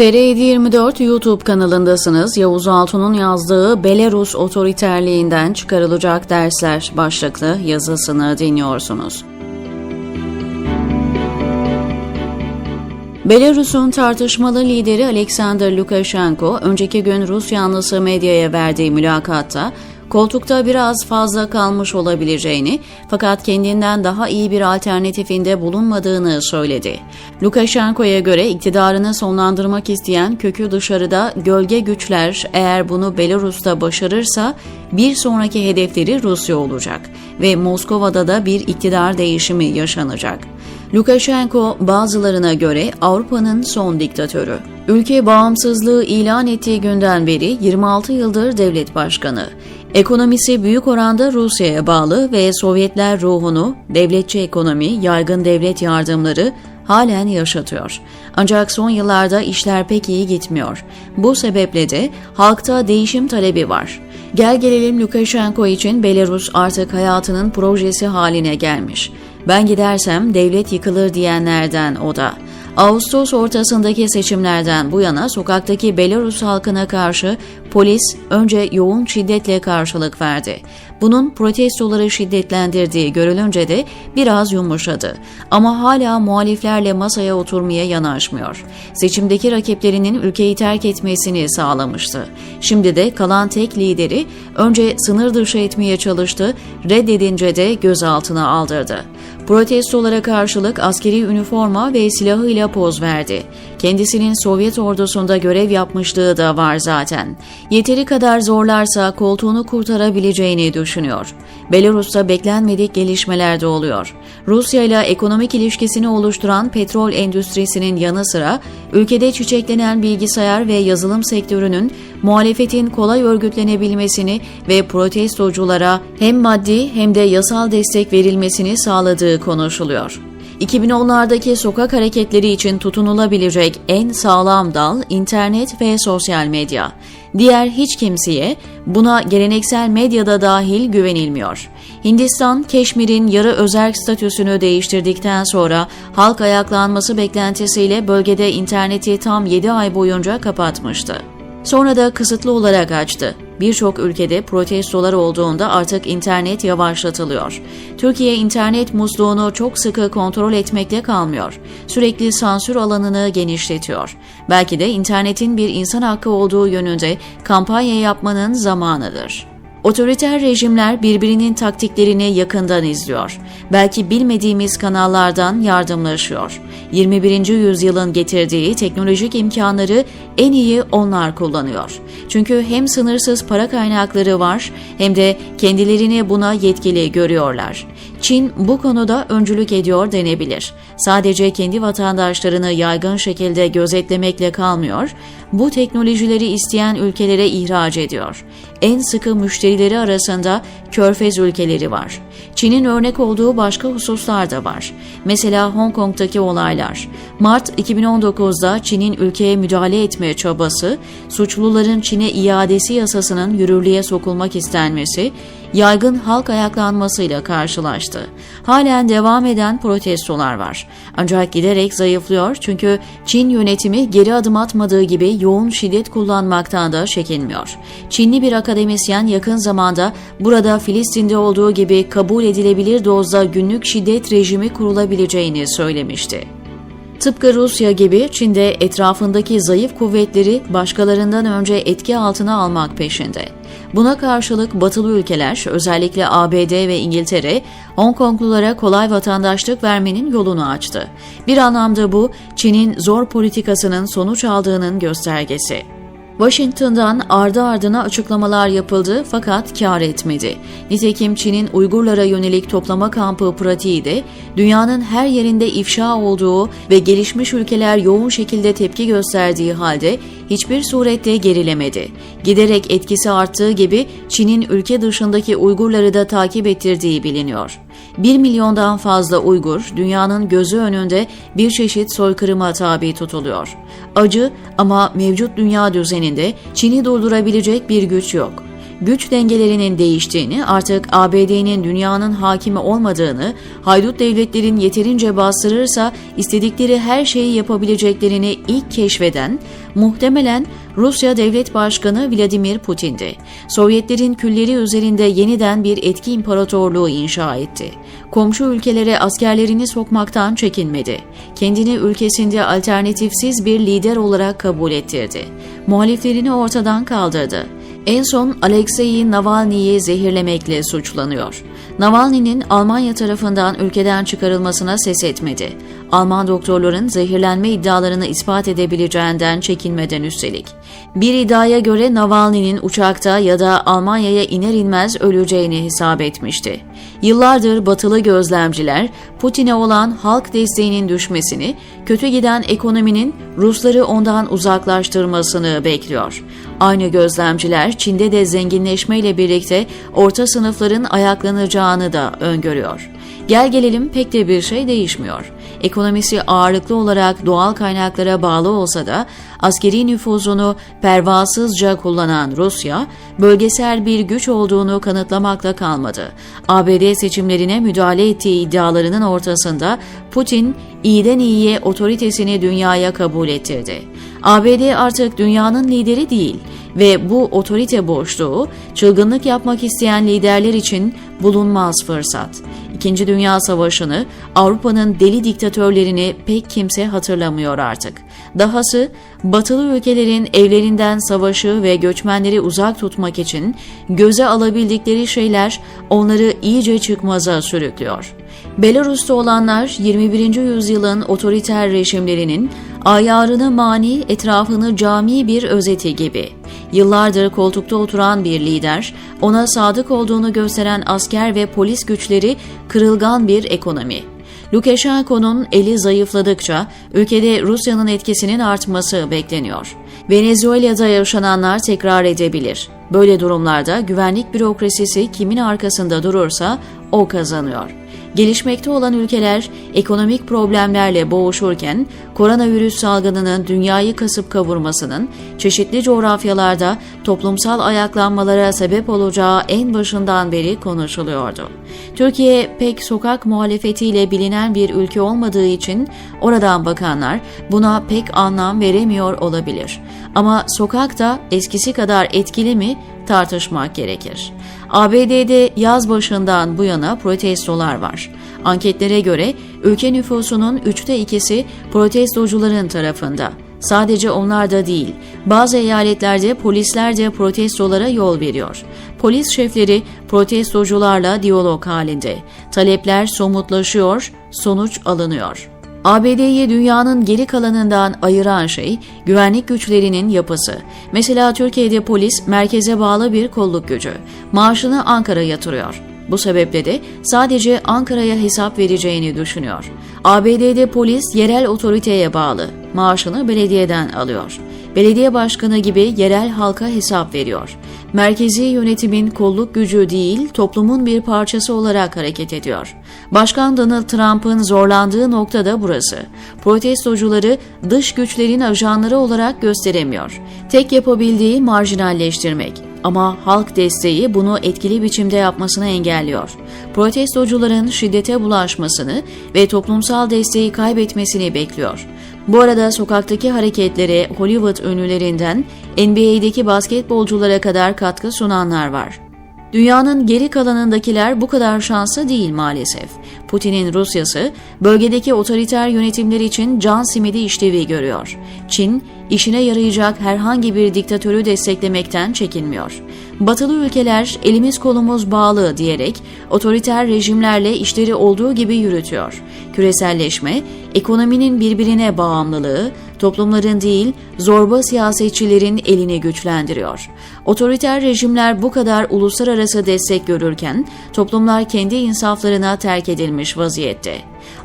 TR724 YouTube kanalındasınız. Yavuz Altun'un yazdığı Belarus otoriterliğinden çıkarılacak dersler başlıklı yazısını dinliyorsunuz. Belarus'un tartışmalı lideri Alexander Lukashenko, önceki gün Rus yanlısı medyaya verdiği mülakatta koltukta biraz fazla kalmış olabileceğini fakat kendinden daha iyi bir alternatifinde bulunmadığını söyledi. Lukashenko'ya göre iktidarını sonlandırmak isteyen kökü dışarıda gölge güçler eğer bunu Belarus'ta başarırsa bir sonraki hedefleri Rusya olacak ve Moskova'da da bir iktidar değişimi yaşanacak. Lukashenko bazılarına göre Avrupa'nın son diktatörü. Ülke bağımsızlığı ilan ettiği günden beri 26 yıldır devlet başkanı. Ekonomisi büyük oranda Rusya'ya bağlı ve Sovyetler ruhunu, devletçi ekonomi, yaygın devlet yardımları halen yaşatıyor. Ancak son yıllarda işler pek iyi gitmiyor. Bu sebeple de halkta değişim talebi var. Gel gelelim Lukashenko için Belarus artık hayatının projesi haline gelmiş. Ben gidersem devlet yıkılır diyenlerden o da. Ağustos ortasındaki seçimlerden bu yana sokaktaki Belarus halkına karşı polis önce yoğun şiddetle karşılık verdi. Bunun protestoları şiddetlendirdiği görülünce de biraz yumuşadı. Ama hala muhaliflerle masaya oturmaya yanaşmıyor. Seçimdeki rakiplerinin ülkeyi terk etmesini sağlamıştı. Şimdi de kalan tek lideri önce sınır dışı etmeye çalıştı, reddedince de gözaltına aldırdı. Protestolara karşılık askeri üniforma ve silahıyla poz verdi. Kendisinin Sovyet ordusunda görev yapmışlığı da var zaten. Yeteri kadar zorlarsa koltuğunu kurtarabileceğini düşünüyor. Belarus'ta beklenmedik gelişmeler de oluyor. Rusya ile ekonomik ilişkisini oluşturan petrol endüstrisinin yanı sıra ülkede çiçeklenen bilgisayar ve yazılım sektörünün muhalefetin kolay örgütlenebilmesini ve protestoculara hem maddi hem de yasal destek verilmesini sağladığı konuşuluyor. 2010'lardaki sokak hareketleri için tutunulabilecek en sağlam dal internet ve sosyal medya. Diğer hiç kimseye buna geleneksel medyada dahil güvenilmiyor. Hindistan, Keşmir'in yarı özerk statüsünü değiştirdikten sonra halk ayaklanması beklentisiyle bölgede interneti tam 7 ay boyunca kapatmıştı. Sonra da kısıtlı olarak açtı. Birçok ülkede protestolar olduğunda artık internet yavaşlatılıyor. Türkiye internet musluğunu çok sıkı kontrol etmekle kalmıyor. Sürekli sansür alanını genişletiyor. Belki de internetin bir insan hakkı olduğu yönünde kampanya yapmanın zamanıdır. Otoriter rejimler birbirinin taktiklerini yakından izliyor. Belki bilmediğimiz kanallardan yardımlaşıyor. 21. yüzyılın getirdiği teknolojik imkanları en iyi onlar kullanıyor. Çünkü hem sınırsız para kaynakları var hem de kendilerini buna yetkili görüyorlar. Çin bu konuda öncülük ediyor denebilir. Sadece kendi vatandaşlarını yaygın şekilde gözetlemekle kalmıyor, bu teknolojileri isteyen ülkelere ihraç ediyor. En sıkı müşterileri arasında körfez ülkeleri var. Çin'in örnek olduğu başka hususlar da var. Mesela Hong Kong'daki olaylar. Mart 2019'da Çin'in ülkeye müdahale etme çabası, suçluların Çin'e iadesi yasasının yürürlüğe sokulmak istenmesi, yaygın halk ayaklanmasıyla karşılaştı. Halen devam eden protestolar var. Ancak giderek zayıflıyor çünkü Çin yönetimi geri adım atmadığı gibi yoğun şiddet kullanmaktan da çekinmiyor. Çinli bir akademisyen yakın zamanda burada Filistin'de olduğu gibi kabul edilebilir dozda günlük şiddet rejimi kurulabileceğini söylemişti. Tıpkı Rusya gibi Çin'de etrafındaki zayıf kuvvetleri başkalarından önce etki altına almak peşinde. Buna karşılık batılı ülkeler, özellikle ABD ve İngiltere, Hong Konglulara kolay vatandaşlık vermenin yolunu açtı. Bir anlamda bu, Çin'in zor politikasının sonuç aldığının göstergesi. Washington'dan ardı ardına açıklamalar yapıldı fakat kar etmedi. Nitekim Çin'in Uygurlara yönelik toplama kampı pratiği de dünyanın her yerinde ifşa olduğu ve gelişmiş ülkeler yoğun şekilde tepki gösterdiği halde hiçbir surette gerilemedi. Giderek etkisi arttığı gibi Çin'in ülke dışındaki Uygurları da takip ettirdiği biliniyor. 1 milyondan fazla Uygur dünyanın gözü önünde bir çeşit soykırıma tabi tutuluyor. Acı ama mevcut dünya düzeninde Çin'i durdurabilecek bir güç yok. Güç dengelerinin değiştiğini, artık ABD'nin dünyanın hakimi olmadığını, haydut devletlerin yeterince bastırırsa istedikleri her şeyi yapabileceklerini ilk keşfeden, muhtemelen Rusya Devlet Başkanı Vladimir Putin'di. Sovyetlerin külleri üzerinde yeniden bir etki imparatorluğu inşa etti. Komşu ülkelere askerlerini sokmaktan çekinmedi. Kendini ülkesinde alternatifsiz bir lider olarak kabul ettirdi. Muhaliflerini ortadan kaldırdı. En son Alexei Navalny'yi zehirlemekle suçlanıyor. Navalny'nin Almanya tarafından ülkeden çıkarılmasına ses etmedi. Alman doktorların zehirlenme iddialarını ispat edebileceğinden çekinmeden üstelik. Bir iddiaya göre Navalny'nin uçakta ya da Almanya'ya iner inmez öleceğini hesap etmişti. Yıllardır batılı gözlemciler Putin'e olan halk desteğinin düşmesini, kötü giden ekonominin Rusları ondan uzaklaştırmasını bekliyor. Aynı gözlemciler Çin'de de zenginleşmeyle birlikte orta sınıfların ayaklanacağını da öngörüyor. Gel gelelim pek de bir şey değişmiyor. Ekonomisi ağırlıklı olarak doğal kaynaklara bağlı olsa da askeri nüfuzunu pervasızca kullanan Rusya, bölgesel bir güç olduğunu kanıtlamakla kalmadı. ABD seçimlerine müdahale ettiği iddialarının ortasında Putin iyiden iyiye otoritesini dünyaya kabul ettirdi. ABD artık dünyanın lideri değil ve bu otorite boşluğu çılgınlık yapmak isteyen liderler için bulunmaz fırsat. İkinci Dünya Savaşı'nı, Avrupa'nın deli diktatörlerini pek kimse hatırlamıyor artık. Dahası batılı ülkelerin evlerinden savaşı ve göçmenleri uzak tutmak için göze alabildikleri şeyler onları iyice çıkmaza sürüklüyor. Belarus'ta olanlar 21. yüzyılın otoriter rejimlerinin ayarını mani, etrafını cami bir özeti gibi. Yıllardır koltukta oturan bir lider, ona sadık olduğunu gösteren asker ve polis güçleri kırılgan bir ekonomi. Lukashenko'nun eli zayıfladıkça ülkede Rusya'nın etkisinin artması bekleniyor. Venezuela'da yaşananlar tekrar edebilir. Böyle durumlarda güvenlik bürokrasisi kimin arkasında durursa o kazanıyor. Gelişmekte olan ülkeler ekonomik problemlerle boğuşurken koronavirüs salgınının dünyayı kasıp kavurmasının çeşitli coğrafyalarda toplumsal ayaklanmalara sebep olacağı en başından beri konuşuluyordu. Türkiye pek sokak muhalefetiyle bilinen bir ülke olmadığı için oradan bakanlar buna pek anlam veremiyor olabilir. Ama sokakta eskisi kadar etkili mi tartışmak gerekir. ABD'de yaz başından bu yana protestolar var. Anketlere göre ülke nüfusunun üçte ikisi protestocuların tarafında. Sadece onlar da değil, bazı eyaletlerde polisler de protestolara yol veriyor. Polis şefleri protestocularla diyalog halinde. Talepler somutlaşıyor, sonuç alınıyor. ABD'yi dünyanın geri kalanından ayıran şey güvenlik güçlerinin yapısı. Mesela Türkiye'de polis merkeze bağlı bir kolluk gücü. Maaşını Ankara yatırıyor. Bu sebeple de sadece Ankara'ya hesap vereceğini düşünüyor. ABD'de polis yerel otoriteye bağlı. Maaşını belediyeden alıyor. Belediye başkanı gibi yerel halka hesap veriyor. Merkezi yönetimin kolluk gücü değil, toplumun bir parçası olarak hareket ediyor. Başkan Donald Trump'ın zorlandığı nokta da burası. Protestocuları dış güçlerin ajanları olarak gösteremiyor. Tek yapabildiği marjinalleştirmek. Ama halk desteği bunu etkili biçimde yapmasını engelliyor. Protestocuların şiddete bulaşmasını ve toplumsal desteği kaybetmesini bekliyor. Bu arada sokaktaki hareketlere Hollywood ünlülerinden NBA'deki basketbolculara kadar katkı sunanlar var. Dünyanın geri kalanındakiler bu kadar şanslı değil maalesef. Putin'in Rusyası bölgedeki otoriter yönetimler için can simidi işlevi görüyor. Çin, işine yarayacak herhangi bir diktatörü desteklemekten çekinmiyor. Batılı ülkeler elimiz kolumuz bağlı diyerek otoriter rejimlerle işleri olduğu gibi yürütüyor. Küreselleşme, ekonominin birbirine bağımlılığı, toplumların değil zorba siyasetçilerin elini güçlendiriyor. Otoriter rejimler bu kadar uluslararası destek görürken toplumlar kendi insaflarına terk edilmiş vaziyette.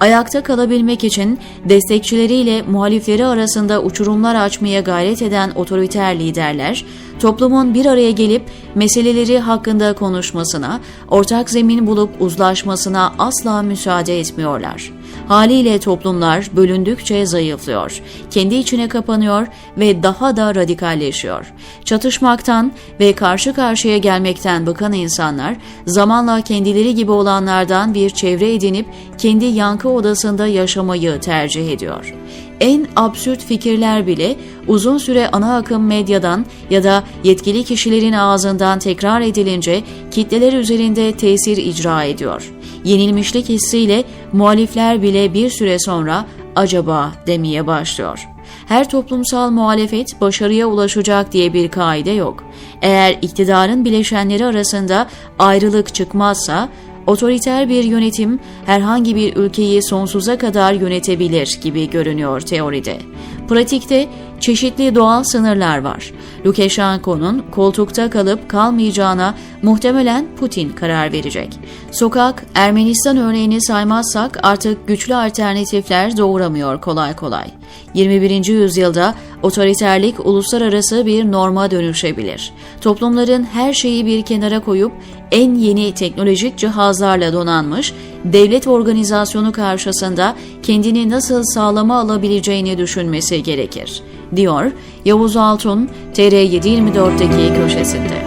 Ayakta kalabilmek için destekçileriyle muhalifleri arasında uçurumlar açmaya gayret eden otoriter liderler, toplumun bir araya gelip meseleleri hakkında konuşmasına, ortak zemin bulup uzlaşmasına asla müsaade etmiyorlar. Haliyle toplumlar bölündükçe zayıflıyor, kendi içine kapanıyor ve daha da radikalleşiyor. Çatışmaktan ve karşı karşıya gelmekten bıkan insanlar zamanla kendileri gibi olanlardan bir çevre edinip kendi yankı odasında yaşamayı tercih ediyor. En absürt fikirler bile uzun süre ana akım medyadan ya da yetkili kişilerin ağzından tekrar edilince kitleler üzerinde tesir icra ediyor. Yenilmişlik hissiyle muhalifler bile bir süre sonra acaba demeye başlıyor. Her toplumsal muhalefet başarıya ulaşacak diye bir kaide yok. Eğer iktidarın bileşenleri arasında ayrılık çıkmazsa otoriter bir yönetim herhangi bir ülkeyi sonsuza kadar yönetebilir gibi görünüyor teoride. Pratikte çeşitli doğal sınırlar var. Lukashenko'nun koltukta kalıp kalmayacağına muhtemelen Putin karar verecek. Sokak, Ermenistan örneğini saymazsak artık güçlü alternatifler doğuramıyor kolay kolay. 21. yüzyılda otoriterlik uluslararası bir norma dönüşebilir. Toplumların her şeyi bir kenara koyup en yeni teknolojik cihazlarla donanmış devlet organizasyonu karşısında kendini nasıl sağlama alabileceğini düşünmesi gerekir, diyor Yavuz Altun TR724'deki köşesinde.